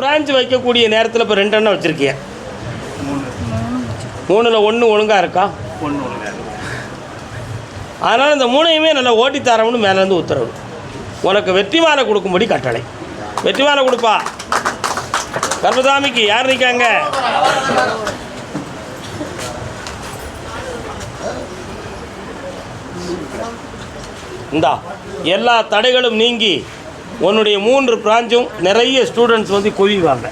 Branch வைக்கக்கூடிய நேரத்தில் இப்போ ரெண்டு எண்ணம் வச்சுருக்கிய. மூணில் ஒன்று ஒழுங்காக இருக்கா? ஒன்று ஒழுங்காக அதனால் இந்த மூணையுமே நல்லா ஓட்டி தரோம்னு மேலேருந்து உத்தரவு. உனக்கு வெற்றி மாலை கொடுக்கும்படி கட்டளை. வெற்றி மாலை கொடுப்பா. கர்மசாமிக்கு யார் நிற்காங்க இந்தா எல்லா தடைகளும் நீங்கி உன்னுடைய மூன்று பிரான்ச்சும் நிறைய ஸ்டூடெண்ட்ஸ் வந்து குவிவாங்க.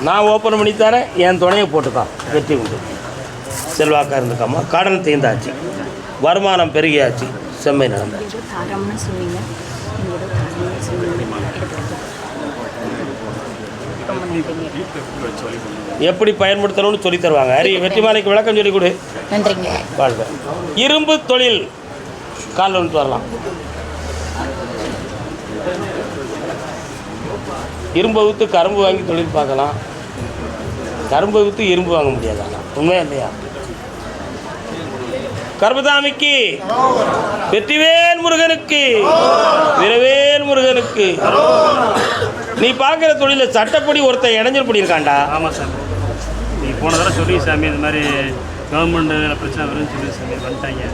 நான் ஓப்பன் பண்ணி தரேன் என் துணையை போட்டுக்கான் வெற்றி உண்டு. செல்வாக்காக இருந்துக்காமா கடன் தீர்ந்தாச்சு. வருமானம் பெருகியாச்சு. செம்மை நடந்தாச்சு. எப்படி பயன்படுத்தணும்னு சொல்லி தருவாங்க. ஹரி வெற்றி மாலைக்கு விளக்கம் சொல்லி கொடு. நன்றிங்க. வாழ்க. இரும்பு தொழில். காலில் வந்துட்டு வரலாம். இரும்பை விற்று கரும்பு வாங்கி தொழில் பார்க்கலாம். கரும்பை விற்று இரும்பு வாங்க முடியாதாண்ணா உண்மையா இல்லையா? கர்பதாமிக்கு வெற்றிவேல் முருகனுக்கு விரவேல் முருகனுக்கு. நீ பார்க்குற தொழிலில் சட்டப்படி ஒருத்தன் இடைஞ்சல் பண்ணியிருக்காண்டா ஆமாம் சார். நீ போன தடவை சொல்லி சாமி இந்த மாதிரி கவர்மெண்ட் பிரச்சனை வரும்னு சொல்லி சாமி வந்துட்டாங்க.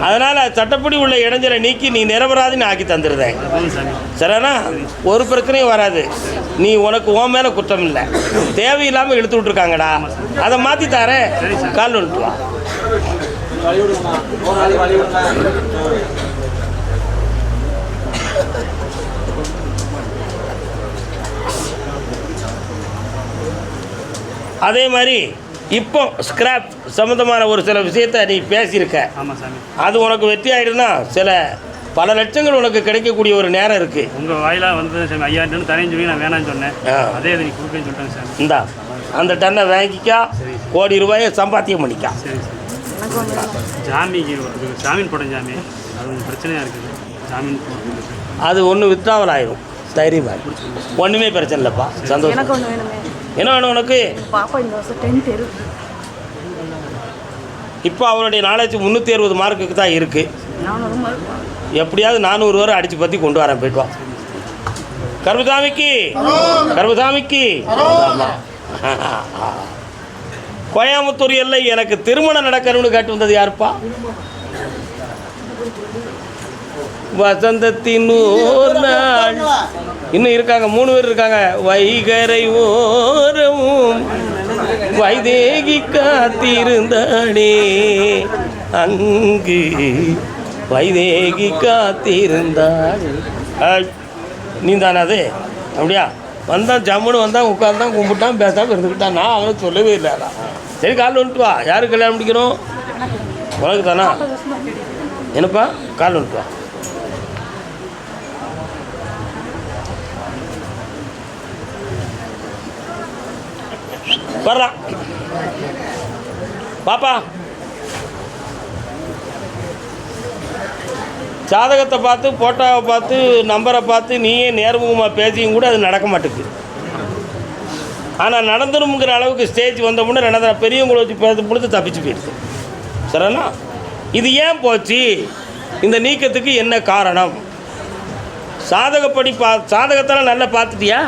அதனால் சட்டப்படி உள்ள இடைஞ்சலை நீக்கி நீ நிரபராதின்னு ஆக்கி தந்துடுதேன் சரிண்ணா ஒரு பிரச்சனையும் வராது. நீ உனக்கு உன் மேலே குற்றம் இல்லை. தேவையில்லாமல் இழுத்து விட்ருக்காங்கடா அதை மாற்றி தரேன் கால் வந்துட்டு வா. அதே மாதிரி இப்போ ஸ்கிராப் சம்மந்தமான ஒரு சில விஷயத்தை நீ பேசியிருக்க. ஆமாம் சாமி. அது உனக்கு வெற்றி ஆயிடுனா சில பல லட்சங்கள் உனக்கு கிடைக்கக்கூடிய ஒரு நேரம் இருக்குது உங்கள் வாயிலாக வந்தது சாமி. ஐயாயிரம் தரேன்னு சொல்லி நான் வேணாம்னு சொன்னேன். அதே அதை நீ கொடுப்பேன்னு சொல்லிட்டேன் சாமி. இந்தா அந்த டன்னை வாங்கிக்கா கோடி ரூபாயை சம்பாத்தியம் பண்ணிக்கா. சரி சார். ஜாமிக்கு ஒரு ஜாமீன் போட ஜாமி. அது கொஞ்சம் பிரச்சனையாக இருக்குது. ஜாமீன் அது ஒன்று வித்ராவல் ஆயிரும். தைரியமாக ஒன்றுமே பிரச்சனை இல்லைப்பா. சந்தோஷம். எனக்கு ஒன்று வேணுமே. என்ன வேணும் உனக்கு? பாப்பா இந்த வருஷம் டென்த் இருக்கு இப்போ அவனுடைய நாலேஜ் முந்நூற்றி அறுபது மார்க்குக்கு தான் இருக்குது எப்படியாவது நானூறு வரை அடித்து பற்றி கொண்டு வரேன் போயிட்டு வா. கர்மசாமிக்கு. கோயம்புத்தூர் எல்லை எனக்கு திருமணம் நடக்கணும்னு கேட்டு வந்தது யாருப்பா? வசந்தத்தின் ஓர் நாள். இன்னும் இருக்காங்க மூணு பேர் இருக்காங்க. வைகரை ஓரமும் வைதேகி காத்திருந்தானே. அங்கு வைதேகி காத்திருந்தாள். நீ தானே அது? அப்படியா? வந்தான் ஜம்முன்னு வந்தான் உட்கார்ந்தான் கும்பிட்டான் பேசாமல் இருந்துக்கிட்டான் நான் அவனை சொல்லவே இல்லை சரி கால் வந்துட்டு வா. யாருக்கு கல்யாணம் முடிக்கணும்? உனக்கு தானா என்னப்பா? கால் வந்துட்டு வா. வர்றான் பாப்பா. ஜாதகத்தை பார்த்து போட்டோவை பார்த்து நம்பரை பார்த்து நீயே நேர்முகமாக பேசியும் கூட அது நடக்க மாட்டேங்குது ஆனால் நடந்துருங்கிற அளவுக்கு ஸ்டேஜ் வந்த முன்னே ரெண்டாவது பெரியவங்களை வச்சு பேச பொழுது தப்பிச்சு போயிடுது. சரிண்ணா? இது ஏன் போச்சு? இந்த நீக்கத்துக்கு என்ன காரணம்? சாதகப்படி பா சாதகத்தெல்லாம் நல்லா பார்த்துட்டியா?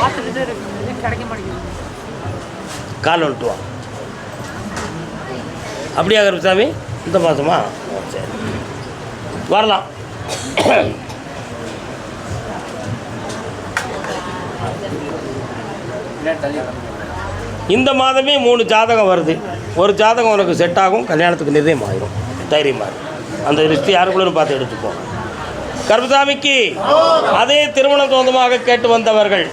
பார்த்துட்டு கிடைக்க மாட்டேங்குது. கால் வந்துட்டு வா. அப்படியா கருப்பசாமி? இந்த மாதமா சரி. வரலாம். இந்த மாதமே மூணு ஜாதகம் வருது. ஒரு ஜாதகம் உனக்கு செட் ஆகும் கல்யாணத்துக்கு நிர்ணயம் ஆயிரும் தைரியமாக அந்த லிஸ்ட் யாருக்குள்ளே பார்த்து எடுத்துப்போம் கருப்பசாமிக்கு அதே திருமணம் சொந்தமாக கேட்டு வந்தவர்கள்.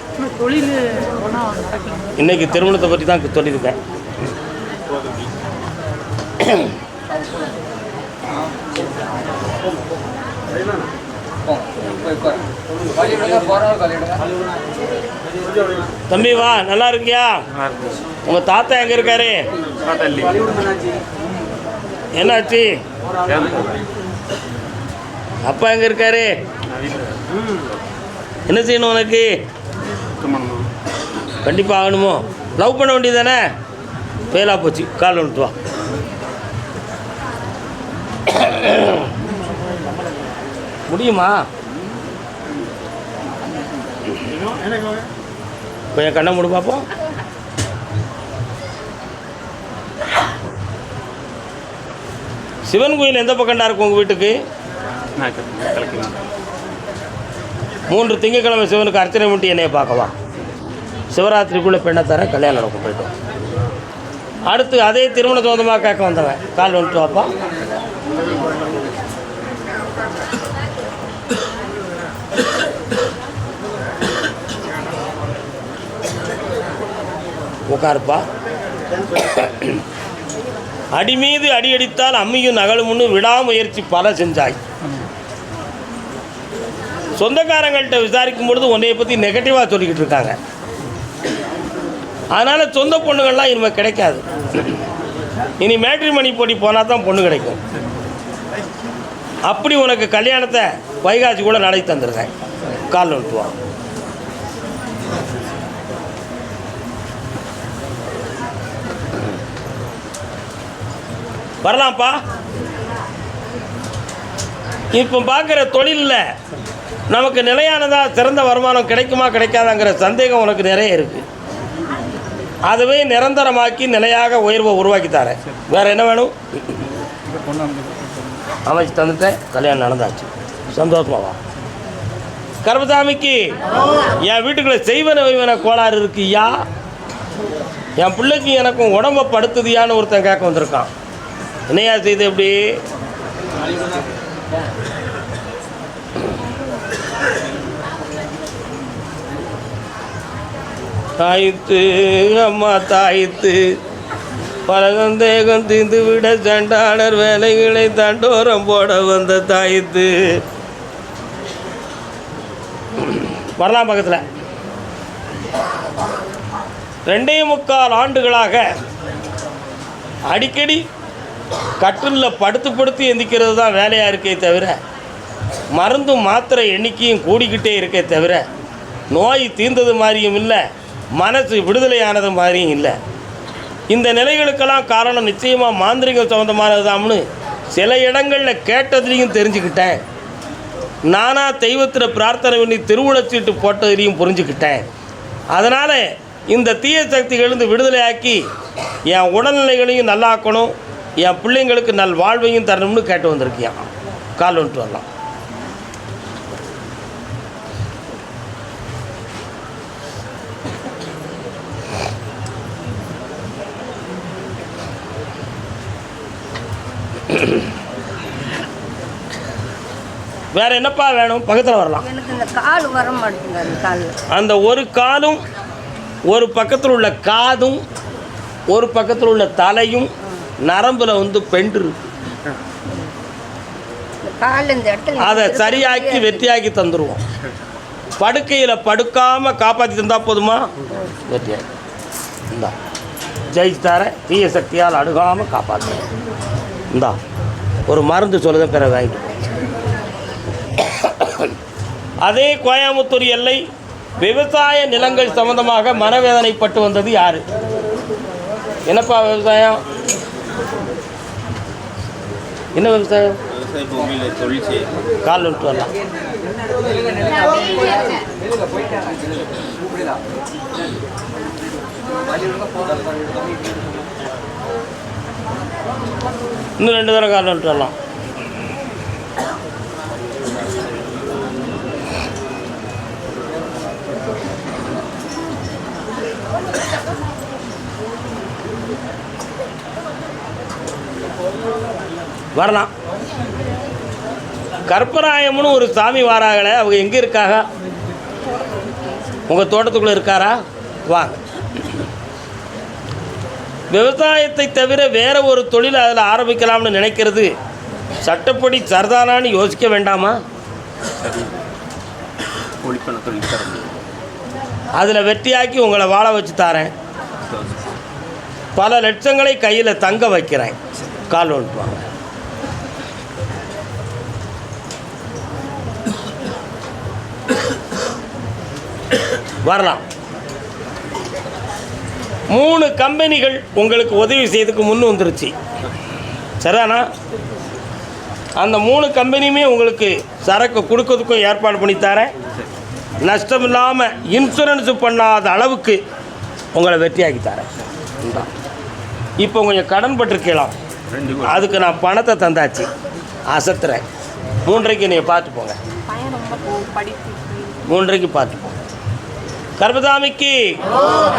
இன்னைக்கு திருமணத்தை பற்றி தான் சொல்லியிருக்கேன். தம்பி வா நல்லா இருக்கியா? உங்க தாத்தா எங்க இருக்காரு? என்னாச்சு? அப்பா எங்கே இருக்காரு? என்ன செய்யணும் உனக்கு? கண்டிப்பாக ஆகணுமோ? லவ் பண்ண வேண்டியது தானே ஃபெயிலாக போச்சு. கால் வந்துட்டு வா கொஞ்சம் கண்ணை மூடு பார்ப்போம் சிவன் கோயில் எந்த பக்கம்டா இருக்கும் உங்கள் வீட்டுக்கு? மூன்று திங்கக்கிழமை சிவனுக்கு அர்ச்சனை பண்ணிட்டு என்னைய பார்க்கவா சிவராத்திரிக்குள்ளே பெண்ணை தர கல்யாணம் நடக்கும் போயிட்டோம் அடுத்து அதே திருமண சொந்தமாக கேட்க வந்தவன் கால் வந்துட்டு வாப்பா. உட்காருப்பா. அடி மீது அடி அடித்தால் அம்மியும் நகலும்னு விடாமுயற்சி பல செஞ்சாய். சொந்தக்காரங்கள்ட்ட விசாரிக்கும் பொழுது உன்னைய பற்றி நெகட்டிவாக சொல்லிக்கிட்டு இருக்காங்க. அதனால் சொந்த பொண்ணுகள்லாம் இனிமேல் கிடைக்காது. இனி மேட்ரிமணி போட்டி போனால் தான் பொண்ணு கிடைக்கும். அப்படி உனக்கு கல்யாணத்தை வைகாசி கூட நடத்தி தந்துருக்கேன். கால் விட்டுவா வரலாம்ப்பா. இப்போ பார்க்குற தொழிலில் நமக்கு நிலையானதா சிறந்த வருமானம் கிடைக்குமா கிடைக்காதாங்கிற சந்தேகம் உனக்கு நிறைய இருக்குது அதுவே நிரந்தரமாக்கி நிலையாக உயர்வை உருவாக்கி தரேன். வேறு என்ன வேணும்? அமைச்சு தந்துட்டேன். கல்யாணம் நடந்தாச்சு. சந்தோஷமாவா வா. என் வீட்டுக்குள்ளே செய்வன வைவன கோளாறு இருக்குயா என் பிள்ளைக்கு எனக்கும் உடம்ப படுத்துதியான்னு ஒருத்தன் கேட்க வந்திருக்கான். என்னையா செய்து எப்படி தாய்த்து அம்மா தாய்த்து. பல சந்தேகம் விட சண்டாளர் வேலைகளை தண்டோரம் போட வந்த தாய்த்து. வரலாம் பக்கத்தில். ரெண்டே முக்கால் ஆண்டுகளாக அடிக்கடி கட்டிலில் படுத்து படுத்து எந்திக்கிறது தான் வேலையாக இருக்கே தவிர மருந்தும் மாத்திரை எண்ணிக்கையும் கூடிக்கிட்டே இருக்கே தவிர நோய் தீர்ந்தது மாதிரியும் இல்லை. மனசு விடுதலையானது மாதிரியும் இல்லை. இந்த நிலைகளுக்கெல்லாம் காரணம் நிச்சயமாக மாந்திரிகம் சம்மந்தமானதுதாம்னு சில இடங்களில் கேட்டதுலேயும் தெரிஞ்சுக்கிட்டேன். நானாக தெய்வத்தில் பிரார்த்தனை பண்ணி திருவுளச்சீட்டு போட்டதுலேயும் புரிஞ்சுக்கிட்டேன். அதனால் இந்த தீய சக்திகளிலிருந்து விடுதலையாக்கி என் உடல்நிலைகளையும் நல்லாக்கணும் என் பிள்ளைங்களுக்கு நல் வாழ்வையும் தரணும்னு கேட்டு வந்திருக்கியான் கால் வந்துட்டு வரலாம். வேற என்னப்பா வேணும்? பக்கத்தில் வரலாம். எனக்கு இந்த கால் வர மாட்டேங்குது அந்த காலில். அந்த ஒரு காலும் ஒரு பக்கத்தில் உள்ள காதும் ஒரு பக்கத்தில் உள்ள தலையும் நரம்பில் வந்து பெண்டு இருக்கு. இந்த கால் இந்த இடத்துல அதை சரியாக்கி வெற்றியாக்கி தந்துடுவோம் படுக்கையில் படுக்காமல் காப்பாற்றி தந்தா போதுமா? வெற்றியாக்கி இந்தா. ஜெயிச்சு தரேன் தீய சக்தியால் அணுகாமல் காப்பாற்றுறேன் இந்தா. ஒரு மருந்து சொல்லுதான் பிற வாங்கிட்டு. அதே கோயம்புத்தூர் எல்லை விவசாய நிலங்கள் சம்பந்தமாக மனவேதனைப்பட்டு வந்தது யாரு? என்னப்பா விவசாயம்? என்ன விவசாயம்? கால் விட்டு வரலாம். இன்னும் ரெண்டு தடவை கால் விட்டு வரலாம். வரலாம். கற்பராயம்னு ஒரு சாமி வாராங்களே அவங்க எங்கே இருக்காங்க? உங்கள் தோட்டத்துக்குள்ளே இருக்காரா? வாங்க. விவசாயத்தை தவிர வேறு ஒரு தொழில் அதில் ஆரம்பிக்கலாம்னு நினைக்கிறது. சட்டப்படி சரதானான்னு யோசிக்க வேண்டாமா? அதில் வெற்றியாக்கி உங்களை வாழ வச்சு தாரேன். பல லட்சங்களை கையில் தங்க வைக்கிறேன். கால் வாங்க வரலாம். மூணு கம்பெனிகள் உங்களுக்கு உதவி செய்யறதுக்கு முன் வந்துருச்சு. சரிதானா? அந்த மூணு கம்பெனியுமே உங்களுக்கு சரக்கு கொடுக்கறதுக்கும் ஏற்பாடு பண்ணி தரேன். நஷ்டம் இல்லாமல் இன்சூரன்ஸ் பண்ணாத அளவுக்கு உங்களை வெற்றியாக்கி தரேன். இப்போ கொஞ்சம் கடன் பட்டிருக்கலாம். அதுக்கு நான் பணத்தை தந்தாச்சு. அசத்துறேன். மூன்றரைக்கு நீங்கள் பார்த்து போங்க. பையன் ரொம்ப போ- படிப்பு. மூன்றரைக்கு பார்த்து போங்க கர்பதாமிக்கு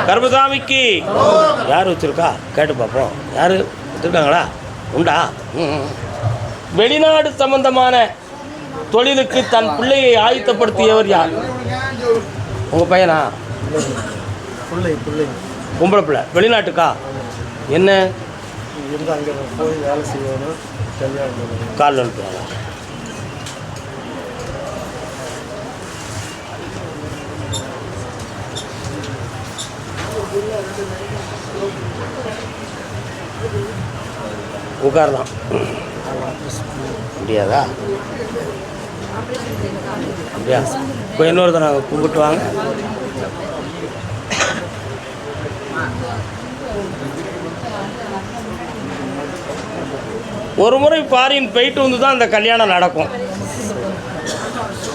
கர்பதாமிக்கு யார் வச்சுருக்கா? கேட்டு பார்ப்போம் யார் வச்சுருக்காங்களா? உண்டா. வெளிநாடு சம்பந்தமான தொழிலுக்கு தன் பிள்ளையை ஆயத்தப்படுத்தியவர் யார்? உங்கள் பையனா? பிள்ளை பிள்ளை. பொம்பளை பிள்ளை. வெளிநாட்டுக்கா? என்ன? இருந்து அங்கே போய் வேலை செய்யணும். கல்யாணம் பண்ணணும். கால் அனுப்புவாங்க உட்காரலாம் முடியாதா? அப்படியா? இப்போ இன்னொருத்தனை கும்பிட்டு வாங்க. ஒரு முறை ஃபாரின் போயிட்டு வந்து தான் அந்த கல்யாணம் நடக்கும்.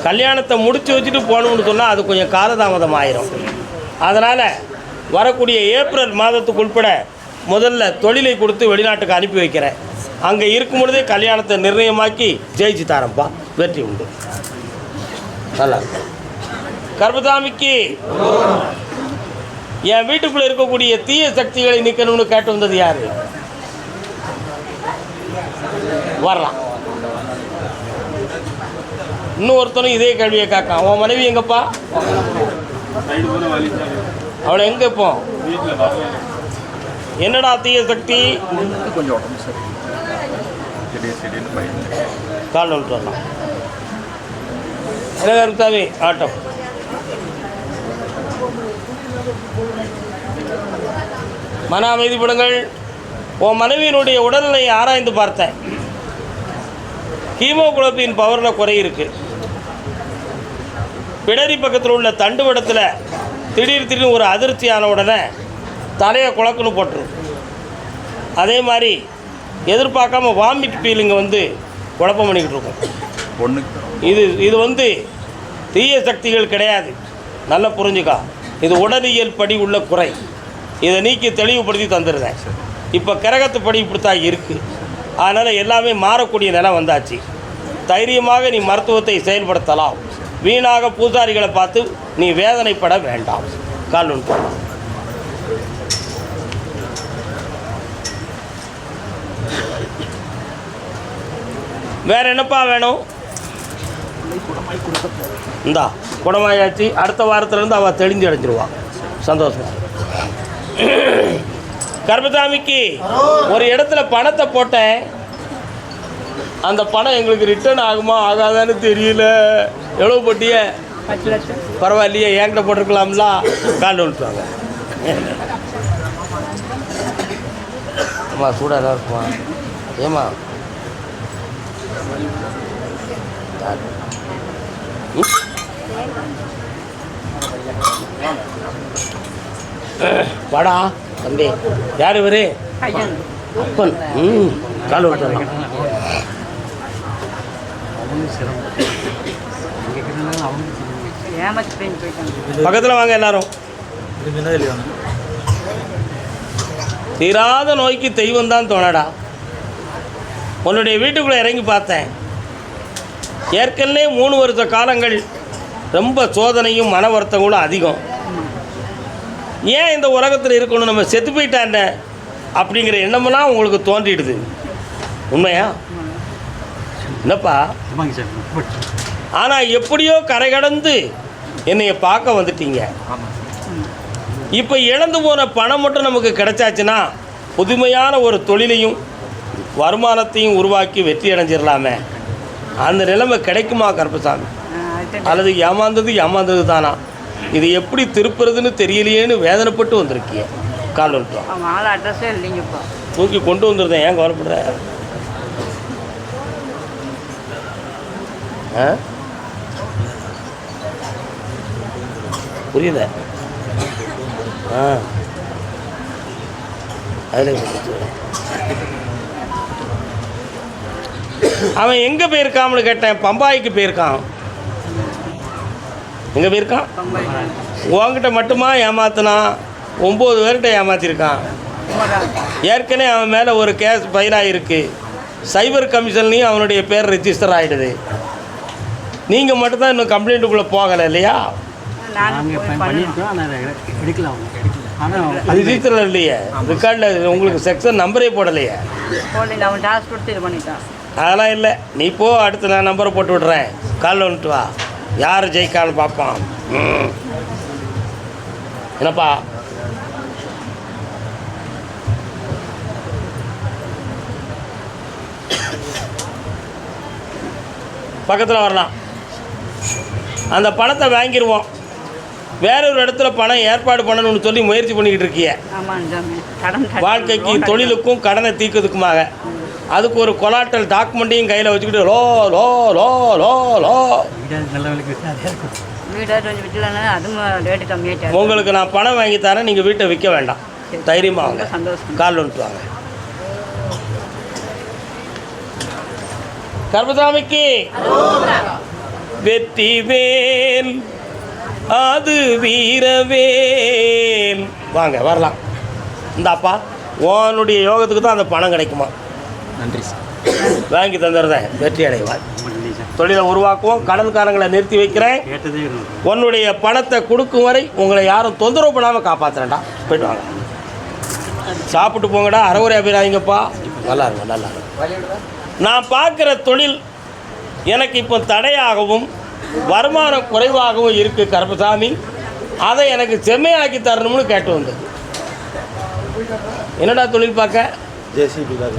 கல்யாணத்தை முடித்து வச்சுட்டு போகணும்னு சொன்னால் அது கொஞ்சம் காலதாமதம் ஆயிரும் அதனால் வரக்கூடிய ஏப்ரல் மாதத்துக்கு உட்பட முதல்ல தொழிலை கொடுத்து வெளிநாட்டுக்கு அனுப்பி வைக்கிறேன். அங்கே இருக்கும் பொழுதே கல்யாணத்தை நிர்ணயமாக்கி ஜெயிச்சு தரேன்ப்பா வெற்றி உண்டு. நல்லா கர்பதாமிக்கு என் வீட்டுக்குள்ளே இருக்கக்கூடிய தீய சக்திகளை நிற்கணும்னு கேட்டு வந்தது யார்? வரலாம். இன்னொருத்தனும் இதே கேள்வியை கேட்கான். உன் மனைவி எங்கப்பா? அவளை எங்கே இப்போ? என்னடா தீய சக்தி? கொஞ்சம் உடம்பு சரி திடீர் திடீர்னு கால் விட்டுறலாம் என்ன ஆட்டம். மன அமைதிப்படுங்கள் உன் மனைவியினுடைய உடல்நிலையை ஆராய்ந்து பார்த்தேன். ஹீமோகுளோபின் பவரில் குறையிருக்கு பிடரி பக்கத்தில் உள்ள தண்டுவடத்தில் திடீர் திடீர்னு ஒரு அதிர்ச்சியான உடனே தலையை குழக்குன்னு போட்டுரும். அதே மாதிரி எதிர்பார்க்காம வாமிட் ஃபீலிங்கை வந்து குழப்பம் பண்ணிக்கிட்டு இருக்கும். பொண்ணுக்கு இது இது வந்து தீய சக்திகள் கிடையாது. நல்லா புரிஞ்சுக்கா. இது உடலியல் படி உள்ள குறை. இதை நீக்கி தெளிவுபடுத்தி தந்துடுறேன் இப்போ கிரகத்து படி இப்படித்தான் இருக்குது அதனால் எல்லாமே மாறக்கூடிய நிலை வந்தாச்சு. தைரியமாக நீ மருத்துவத்தை செயல்படுத்தலாம். வீணாக பூசாரிகளை பார்த்து நீ வேதனைப்பட வேண்டாம். கால் ஒன்று வேற என்னப்பா வேணும்? இந்தா குணமாயாச்சு அடுத்த வாரத்துலேருந்து அவள் தெளிஞ்சு அடைஞ்சிருவான் சந்தோஷம். கர்மசாமிக்கு ஒரு இடத்துல பணத்தை போட்டேன். அந்த பணம் எங்களுக்கு ரிட்டர்ன் ஆகுமா ஆகாதான்னு தெரியல. எவ்வளோ போட்டிய? பரவாயில்லையே என்கிட்ட போட்டிருக்கலாம்ல. கால் விட்டுவாங்க அம்மா சூடாக தான் இருக்குமா? ஏம்மா? யார்? ம்? வாடா தம்பி. யார் இவரு? அப்பன். ம் கால் போயிட்டாங்க. பக்கத்தில் வாங்க எல்லாரும். தீராத நோய்க்கு தெய்வம் தான் தோணடா. உன்னுடைய வீட்டுக்குள்ளே இறங்கி பார்த்தேன். ஏற்கனவே மூணு வருஷ காலங்கள் ரொம்ப சோதனையும் மன வருத்தங்களும் அதிகம். ஏன் இந்த உலகத்தில் இருக்கணும் நம்ம செத்து போயிட்டாண்ட? அப்படிங்கிற எண்ணமெல்லாம் உங்களுக்கு தோன்றிடுது. உண்மையா? என்னப்பா? ஆனால் எப்படியோ கரை கடந்து என்னைய பார்க்க வந்துட்டீங்க. இப்போ இழந்து போன பணம் மட்டும் நமக்கு கிடைச்சாச்சுன்னா புதுமையான ஒரு தொழிலையும் வருமானத்தையும் உருவாக்கி வெற்றி அடைஞ்சிடலாமே அந்த நிலைமை கிடைக்குமா கருப்பசாமி? அல்லது ஏமாந்தது ஏமாந்தது தானா? இது எப்படி திருப்புறதுன்னு தெரியலையேன்னு வேதனைப்பட்டு வந்திருக்கிய. கால் வந்துட்டோம் தூக்கி கொண்டு வந்துருந்தேன் ஏன் கவலைப்படுற? ஆ? புரியுத? ஆ. அதில் அவன் எங்கே போயிருக்கான்னு கேட்டேன். பம்பாய்க்கு போயிருக்கான். எங்கே போயிருக்கான்? உன்கிட்ட மட்டுமா ஏமாத்தினான் ஒம்பது பேர்கிட்ட ஏமாத்திருக்கான். ஏற்கனவே அவன் மேலே ஒரு கேஸ் இருக்குது சைபர் கமிஷன்லேயும் அவனுடைய பேர் ரெஜிஸ்டர் ஆகிடுது நீங்கள் மட்டும்தான் இன்னும் கம்ப்ளைண்ட்டுக்குள்ளே போகலை இல்லையா? ரிஜிஸ்டரில் இல்லையே. ரெக்கார்டில் உங்களுக்கு செக்ஷன் நம்பரே போடலையே. அதெல்லாம் இல்லை. நீ போ அடுத்து நான் நம்பரை போட்டு விட்றேன். கால் வந்துட்டு வா. யார் ஜெயிக்கான்னு பார்ப்பான். என்னப்பா? பக்கத்தில் வரலாம். அந்த பணத்தை வாங்கிடுவோம் வேற ஒரு இடத்துல பணம் ஏற்பாடு பண்ணணும்னு சொல்லி முயற்சி பண்ணிக்கிட்டு இருக்கிய. வாழ்க்கைக்கு தொழிலுக்கும் கடனை தீர்க்கிறதுக்குமாக. அதுக்கு ஒரு கொலாட்டல் டாக்குமெண்ட்டையும் கையில் வச்சுக்கிட்டு லோ லோ லோ லோ லோ. உங்களுக்கு நான் பணம் வாங்கி தரேன் நீங்கள் வீட்டை விற்க வேண்டாம். தைரியமாக வாங்க. சந்தோஷம் கால் ஒன்று வாங்க. கர்மசாமிக்கு வெற்றி வேல் அது வீரவேல் வாங்க வரலாம். இந்தாப்பா உன்னுடைய யோகத்துக்கு தான் அந்த பணம் கிடைக்குமா? நன்றி சார். வாங்கி தந்துடுறேன். வெற்றி சார். தொழிலை உருவாக்குவோம். கடன்காரங்களை நிறுத்தி வைக்கிறேன். உன்னுடைய பணத்தை கொடுக்கும் வரை உங்களை யாரும் தொந்தரவு பண்ணாமல் காப்பாற்றுறேன்டா போயிட்டு வாங்க. சாப்பிட்டு போங்கடா. அறவுரை அபிராயிங்கப்பா நல்லா இருங்க நல்லா நான் பார்க்குற தொழில் எனக்கு இப்போ தடையாகவும் வருமானம் குறைவாகவும் இருக்குது கருப்பசாமி. அதை எனக்கு செம்மையாக்கி தரணும்னு கேட்டு வந்தது என்னடா தொழில் பார்க்க? ஜேசிபி தான்.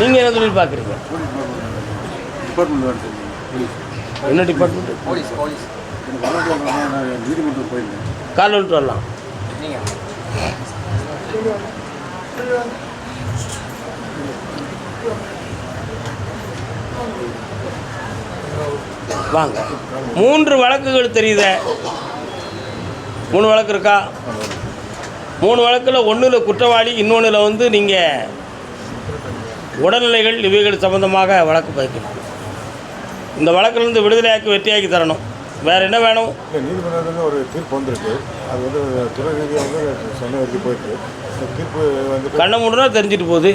நீங்கள் என்ன தொழில் பார்க்குறீங்க? என்ன டிபார்ட்மெண்ட் போலீஸ் போலீஸ் நீதிமன்றம் போயிருந்தேன். கால் வந்துட்டு வரலாம். வாங்க. மூன்று வழக்குகள் தெரியுதே. மூணு வழக்கு இருக்கா? மூணு வழக்கில் ஒன்றில் குற்றவாளி இன்னொன்றில் வந்து நீங்கள் உடல்நிலைகள் இவைகள் சம்பந்தமாக வழக்கு பதிக்கணும். இந்த வழக்கிலிருந்து விடுதலையாக்கி வெற்றியாக்கி தரணும். வேறு என்ன வேணும்? இல்லை நீதிமன்றத்தில் ஒரு தீர்ப்பு வந்திருக்கு. அது வந்து துறை ரீதியாக வந்து சென்னை வரைக்கும் போயிட்டு தீர்ப்பு வந்துட்டு கண்ணை மூடுனா தெரிஞ்சிட்டு போகுது.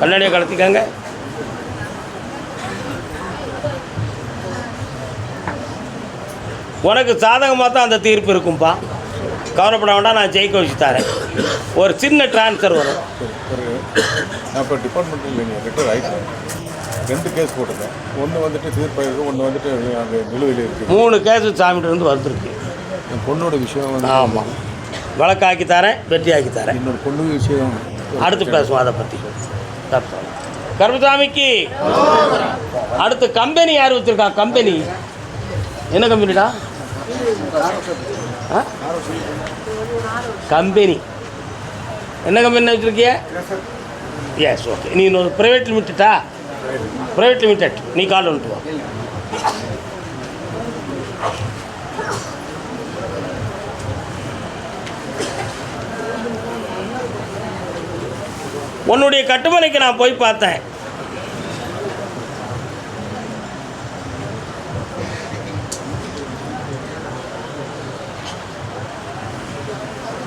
கண்ணாடியை கலத்திக்காங்க உனக்கு சாதகமாக தான் அந்த தீர்ப்பு இருக்கும்பா. கவலைப்பட வேண்டாம் நான் ஜெயிக்க வச்சு தரேன். ஒரு சின்ன ட்ரான்ஸ்ஃபர் வரும். இப்போ டிபார்ட்மெண்ட்டில் இல்லைங்க ரிட்டையர் ஆகிட்டேன் ரெண்டு கேஸ் போட்டிருக்கேன். ஒன்று வந்துட்டு தீர்ப்பாயிருக்கு ஒன்று வந்துட்டு அங்கே நிலுவையில் இருக்குது மூணு கேஸு சாமிகிட்ட வந்திருக்கு. என் பொண்ணோட விஷயம் வந்து ஆமாம் வழக்காக்கி தரேன் வெற்றியாக்கி தரேன். என்னோட பொண்ணு விஷயம். அடுத்து பேசுவோம் அதை பற்றி கருமசாமிக்கு அடுத்து கம்பெனி யார் வச்சிருக்கா? கம்பெனி என்ன கம்பெனிடா? கம்பெனி. என்ன கம்பெனி வச்சுருக்கிய? எஸ் ஓகே நீ இன்னொரு ப்ரைவேட் லிமிட்டடா ப்ரைவேட் லிமிடெட் நீ கால் வந்துட்டு வா. உன்னுடைய கட்டுமனைக்கு நான் போய் பார்த்தேன்.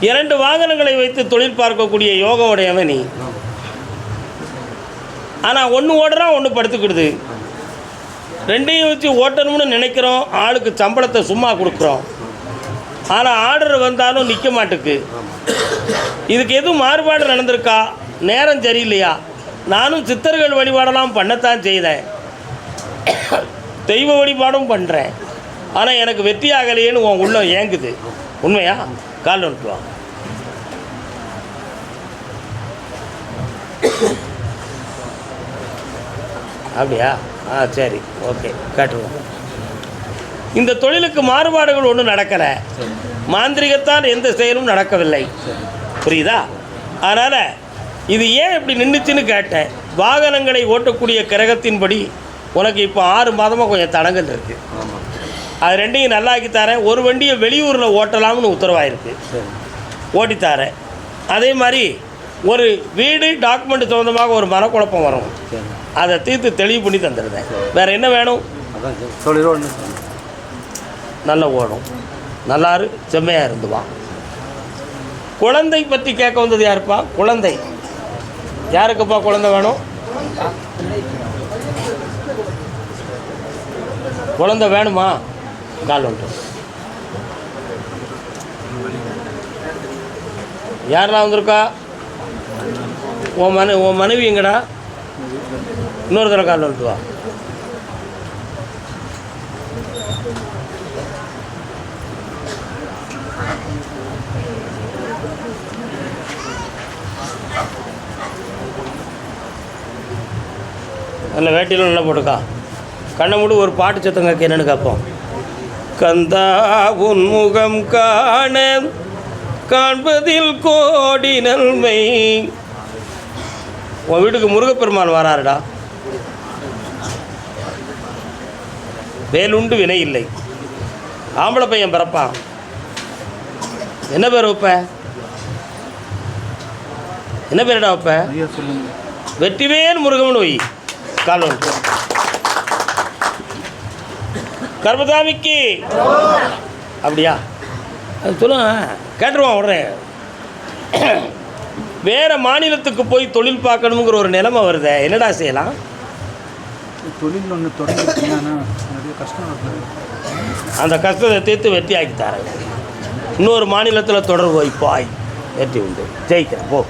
இரண்டு வாகனங்களை வைத்து தொழில் பார்க்கக்கூடிய யோக உடையவன் நீ. ஆனால் ஒன்று ஓடுறான் ஒன்று படுத்துக்கிடுது. ரெண்டையும் வச்சு ஓட்டணும்னு நினைக்கிறோம். ஆளுக்கு சம்பளத்தை சும்மா கொடுக்குறோம். ஆனால் ஆர்டர் வந்தாலும் நிற்க மாட்டுக்கு. இதுக்கு எதுவும் மாறுபாடு நடந்திருக்கா? நேரம் சரியில்லையா? நானும் சித்தர்கள் வழிபாடெல்லாம் பண்ணத்தான் செய்தேன். தெய்வ வழிபாடும் பண்ணுறேன் ஆனால் எனக்கு வெற்றி ஆகலையேன்னு உன் உள்ளம் ஏங்குது. உண்மையா? கால் விட்டுருவாங்க அப்படியா? ஆ சரி. ஓகே கேட்டுருவோம் இந்த தொழிலுக்கு மாறுபாடுகள் ஒன்றும் நடக்கலை. மாந்திரிகத்தால் எந்த செயலும் நடக்கவில்லை. புரியுதா? அதனால் இது ஏன் இப்படி நின்றுச்சுன்னு கேட்டேன். வாகனங்களை ஓட்டக்கூடிய கிரகத்தின்படி உனக்கு இப்போ ஆறு மாதமாக கொஞ்சம் தடங்கல் இருக்குது அது ரெண்டையும் நல்லாக்கி தரேன். ஒரு வண்டியை வெளியூரில் ஓட்டலாம்னு உத்தரவாயிருக்கு. ஓட்டித்தாரேன் அதே மாதிரி ஒரு வீடு டாக்குமெண்ட் சம்மந்தமாக ஒரு மனக்குழப்பம் வரும். அதை தீர்த்து தெளிவு பண்ணி தந்துடுறேன். வேறு என்ன வேணும்? நல்லா ஓடும். நல்லாரு செம்மையாக இருந்துவான் குழந்தை பற்றி கேட்க வந்தது யாருப்பா? குழந்தை. யாருக்குப்பா குழந்தை வேணும்? குழந்தை வேணுமா? கால் வந்துட்டு யாரெல்லாம் வந்திருக்கா உன் மனை உன் மனைவி எங்கடா இன்னொரு தடவை கால் வந்துட்டு வா நல்ல வேட்டியில் நல்லா போட்டுக்கா கண்ணை மூடி ஒரு பாட்டு சத்தம் கேட்க என்னன்னு கேட்போம் கந்தா உன் முகம் காண காண்பதில் கோடி நன்மை. உன் வீட்டுக்கு முருகப்பெருமான் வராருடா. வேலுண்டு வினை இல்லை. ஆம்பளை பையன் பிறப்பான். என்ன பேர் வைப்ப? என்ன பேருடா வைப்ப? வெற்றிவேல் முருகம்னு வை. கால் கர்மதாமிக்கு. அப்படியா? அது சொல்லுங்க. கேட்டுருவான் உடனே. வேற மாநிலத்துக்கு போய் தொழில் பார்க்கணுங்கிற ஒரு நிலைமை வருதே. என்னடா செய்யலாம்? தொழில் ஒன்று நிறைய கஷ்டம் அந்த கஷ்டத்தை தீர்த்து வெற்றி ஆக்கி தரேன். இன்னொரு மாநிலத்தில் தொடர்பு வைப்பாய் வெற்றி உண்டு. ஜெயிக்கிறேன். போ.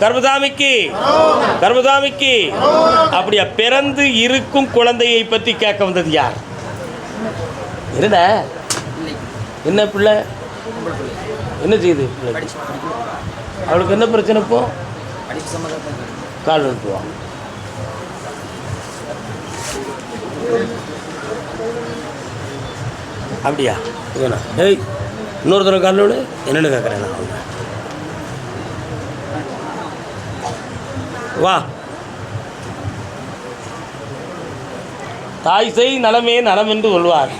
கர்மதாமிக்கு. கர்மதாமிக்கு. அப்படியா பிறந்து இருக்கும் குழந்தையை பற்றி கேட்க வந்தது யார்? என்னடா? என்ன பிள்ளை? என்ன செய்யுது பிள்ளை அவளுக்கு என்ன பிரச்சனை இப்போ? கால் நிறுத்துவான் அப்படியா? இதுண்ணா ஏய் இன்னொரு தடவை கால் விடு. என்னென்னு கேட்குறேன் நான் வா. தாய் செய் நலமே நலம் என்று சொல்வார்.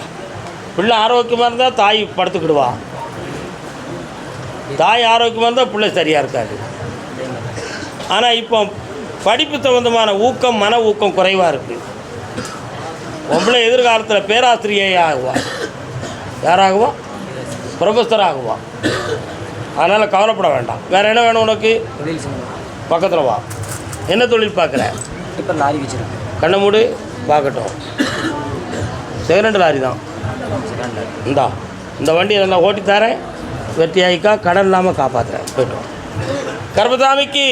பிள்ளை ஆரோக்கியமாக இருந்தால் தாய் படுத்துக்கிடுவா. தாய் ஆரோக்கியமாக இருந்தால் பிள்ளை சரியாக இருக்காது. ஆனால் இப்போ படிப்பு சம்பந்தமான ஊக்கம் மன ஊக்கம் குறைவாக இருக்குது பொம்பளை எதிர்காலத்தில் பேராசிரியை ஆகுவா யாராகுவா? ப்ரொஃபஸர் ஆகுவா அதனால் கவலைப்பட வேண்டாம். வேறு என்ன வேணும் உனக்கு? பக்கத்தில் வா. என்ன தொழில் பார்க்குற டிப்பர் லாரி வச்சுருக்கேன். கண்ணை மூடு பார்க்கட்டும். செகண்ட் லாரி தான். இந்தா இந்த வண்டியை நல்லா ஓட்டி தரேன் வெட்டி கடன் இல்லாமல் காப்பாற்றுறேன் போய்ட்டு வா. கர்மசாமிக்கு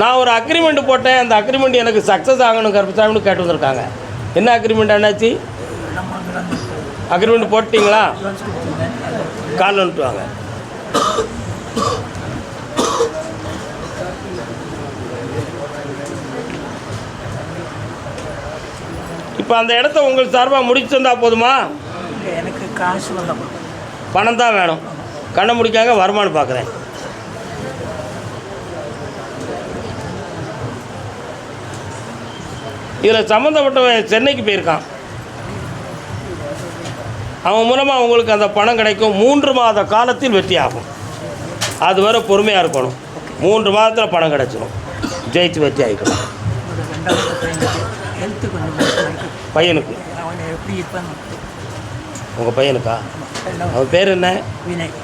நான் ஒரு அக்ரிமெண்ட் போட்டேன். அந்த அக்ரிமெண்ட் எனக்கு சக்ஸஸ் ஆகணும் கர்மசாமின்னு கேட்டு வந்திருக்காங்க. என்ன அக்ரிமெண்ட் என்னாச்சு? அக்ரிமெண்ட் போட்டிங்களா? கால் வந்துட்டு வாங்க இப்போ அந்த இடத்த உங்களுக்கு சார்பாக முடிச்சு தந்தா போதுமா? எனக்கு காசு வரலாம் பணம் தான் வேணும். கண்ணை முடிக்காக வருமானம் பார்க்குறேன் இதில் சம்மந்தப்பட்டவன் சென்னைக்கு போயிருக்கான். அவன் மூலமாக உங்களுக்கு அந்த பணம் கிடைக்கும். மூன்று மாத காலத்தில் வெற்றி ஆகும். அது வரை பொறுமையாக இருக்கணும். மூன்று மாதத்தில் பணம் கிடைச்சிடும் ஜெயிச்சு வெற்றி ஆகிக்கணும் ஒரு ரெண்டாவது பையனுக்கு ஹெல்த்து கொஞ்சம் மோசமாக இருக்கு பையனுக்கு. உங்கள் பையனுக்கா? அவன் பேர் என்ன? வினய்.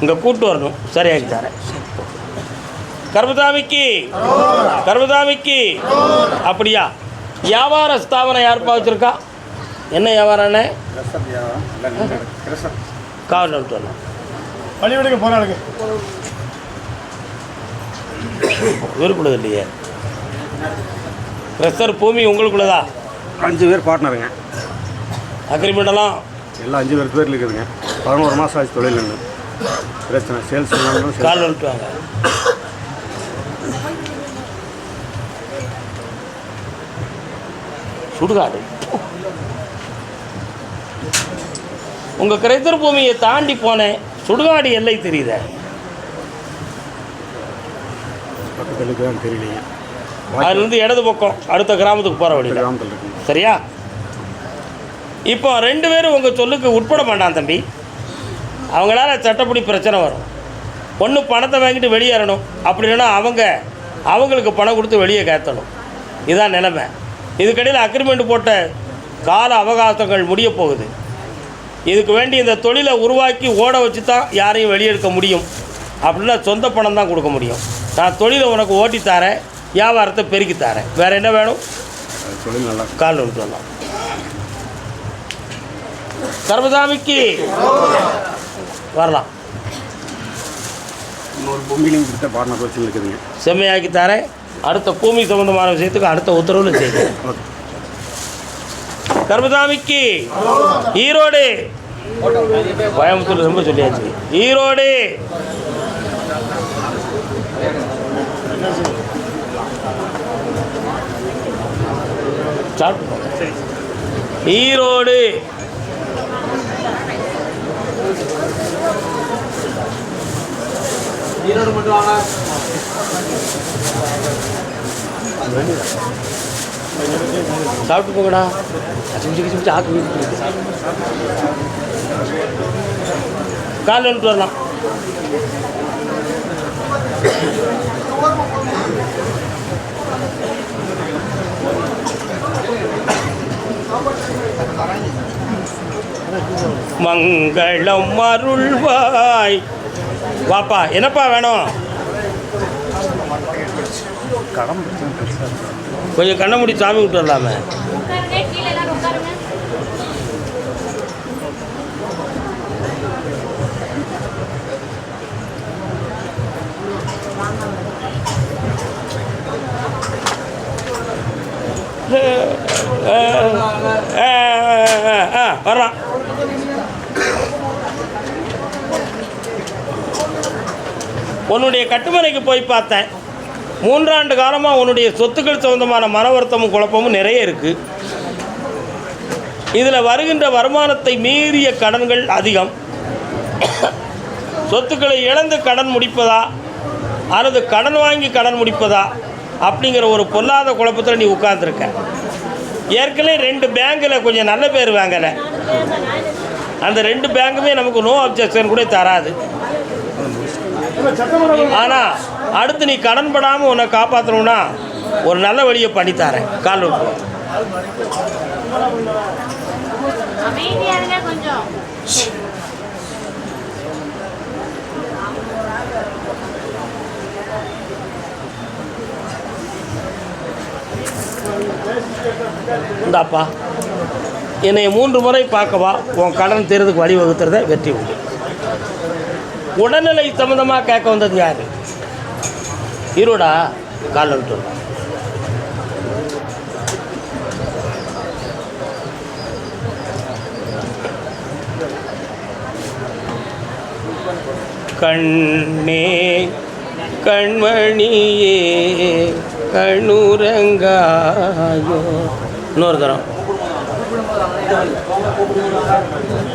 இங்கே கூட்டு வரணும். சரியாகி தரேன் கர்மதாமிக்கு கர்மதாமிக்கு அப்படியா? வியாபார ஸ்தாபனம் யாருப்பா வச்சுருக்கா? என்ன வியாபாரண்ணே காவல் நிறுத்து வரணும் பள்ளிவிடுக்கு போகிறாளுங்க இவருக்குள்ளது இல்லையே ப்ரெஷர் பூமி உங்களுக்குள்ளதா? அஞ்சு பேர் பார்ட்னருங்க அக்ரிமெண்டெல்லாம் எல்லாம் அஞ்சு பேர் பேர் இருக்குதுங்க. பதினோரு மாதம் ஆச்சு தொழில் நின்று பிரச்சனை. சேல்ஸ் கால் நிறுத்து வாங்க சுடுகாடு. உங்கள் கிரைத்தர் பூமியை தாண்டி போனேன் சுடுகாடு எல்லை தெரியுதே? பக்கத்துக்கு தான் தெரியலைங்க அதுலேருந்து இடது பக்கம் அடுத்த கிராமத்துக்கு போகிற வழியில். கிராமத்தில் சரியா? இப்போ ரெண்டு பேரும் உங்கள் சொல்லுக்கு உட்பட மாட்டான் தம்பி. அவங்களால சட்டப்படி பிரச்சனை வரும். ஒன்று பணத்தை வாங்கிட்டு வெளியேறணும் அப்படி இல்லைன்னா அவங்க அவங்களுக்கு பணம் கொடுத்து வெளியே கேத்தணும் இதுதான் நிலைமை. இதுக்கடையில் அக்ரிமெண்ட் போட்ட கால அவகாசங்கள் முடிய போகுது. இதுக்கு வேண்டி இந்த தொழிலை உருவாக்கி ஓட வச்சு தான் யாரையும் வெளியெடுக்க முடியும். அப்படின்னா சொந்த பணம் தான் கொடுக்க முடியும். நான் தொழிலை உனக்கு ஓட்டி தரேன் வியாபாரத்தை பெருக்கி தரேன். வேறு என்ன வேணும்? தொழில் நல்லா கால் ஒன்று வரலாம். சர்வசாமிக்கு வரலாம். இன்னொரு பூமியிலையும் கொடுத்த பார்ட்னர் வச்சு இருக்குதுங்க செம்மையாக்கி தரேன். அடுத்த பூமி சம்பந்தமான விஷயத்துக்கு அடுத்த உத்தரவில் செய்கிறேன் ஓகே. கர்மசாமிக்கு ஈரோடு. கோயம்புத்தூர் ரொம்ப சொல்லியாச்சு. ஈரோடு. சாப்பிட்டு ஈரோடு. சாப்பிட்டு போங்கடா. அச்சு பிடிச்சி பிடிச்சி ஆக்கு கால் வந்துட்டு வரலாம். மங்களம் அருள்வாய். வாப்பா என்னப்பா வேணும்? கொஞ்சம் கண்ணை முடி சாமி விட்டு வரலாமே. உட்காருங்க கீழே உன்னுடைய கட்டுமனைக்கு போய் பார்த்தேன். மூன்றாண்டு காலமாக உன்னுடைய சொத்துக்கள் சம்பந்தமான மன வருத்தமும் குழப்பமும் நிறைய இருக்குது இதில் வருகின்ற வருமானத்தை மீறிய கடன்கள் அதிகம். சொத்துக்களை இழந்து கடன் முடிப்பதா? அல்லது கடன் வாங்கி கடன் முடிப்பதா? அப்படிங்கிற ஒரு பொல்லாத குழப்பத்தில் நீ உட்கார்ந்துருக்க. ஏற்கனவே ரெண்டு பேங்கில் கொஞ்சம் நல்ல பேர் வாங்கலை. அந்த ரெண்டு பேங்குமே நமக்கு நோ அப்ஜெக்ஷன் கூட தராது. ஆனால் அடுத்து நீ கடன் படாமல் உன்னை காப்பாற்றணும்னா ஒரு நல்ல வழியை பண்ணித்தரேன். கால் இந்தாப்பா. என்னை மூன்று முறை பார்க்கவா உன் கடன் தீர்றதுக்கு வழிவகுத்துறத வெற்றி உண்டு. உடல்நிலை சம்மந்தமாக கேட்க வந்தது யார்? ஈரோடா காலில் விட்டு கண்ணே கண்மணியே கண்ணுரங்காயோ இன்னொரு தரம். Então, vamos combinar